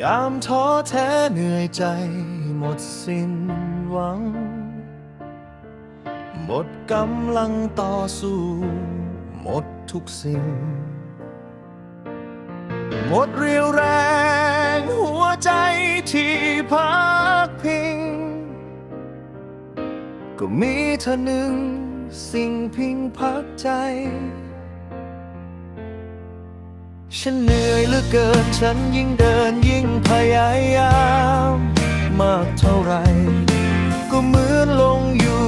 ยามท้อแท้เหนื่อยใจหมดสิ้นหวัง หมดกำลังต่อสู้ หมดทุกสิ่ง หมดเรียวแรงหัวใจที่พักพิง ก็มีเธอหนึ่งสิ่งพิงพักใจ ฉันเหนื่อยเหลือเกิน ฉันยิ่งเดินยิ่งพยายาม มากเท่าไร ก็เหมือนลงอยู่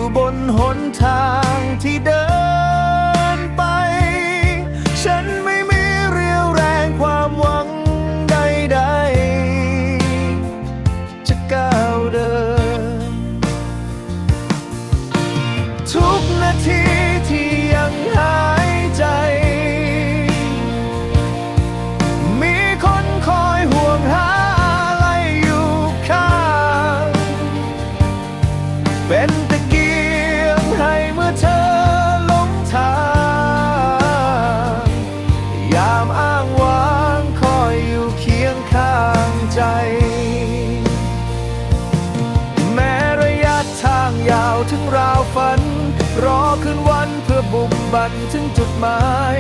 พื่อบุกบันถึงจุดหมาย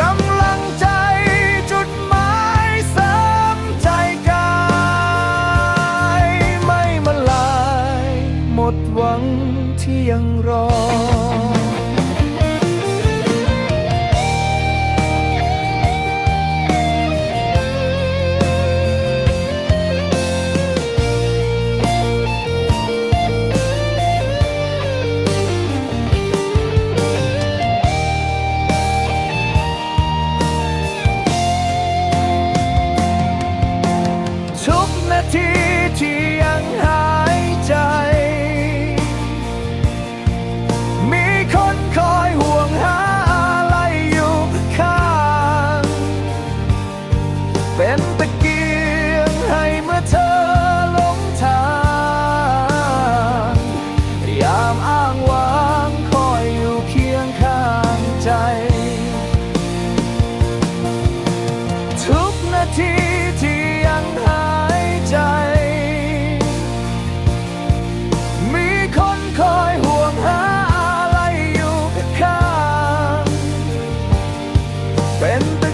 กำลังใจจุดหมายสามใจกายไม่มาลาย หมดหวังที่ยังรอ ทีที่ยังหายใจ มีคนคอยห่วงหาอะไรอยู่ข้างเป็นตะ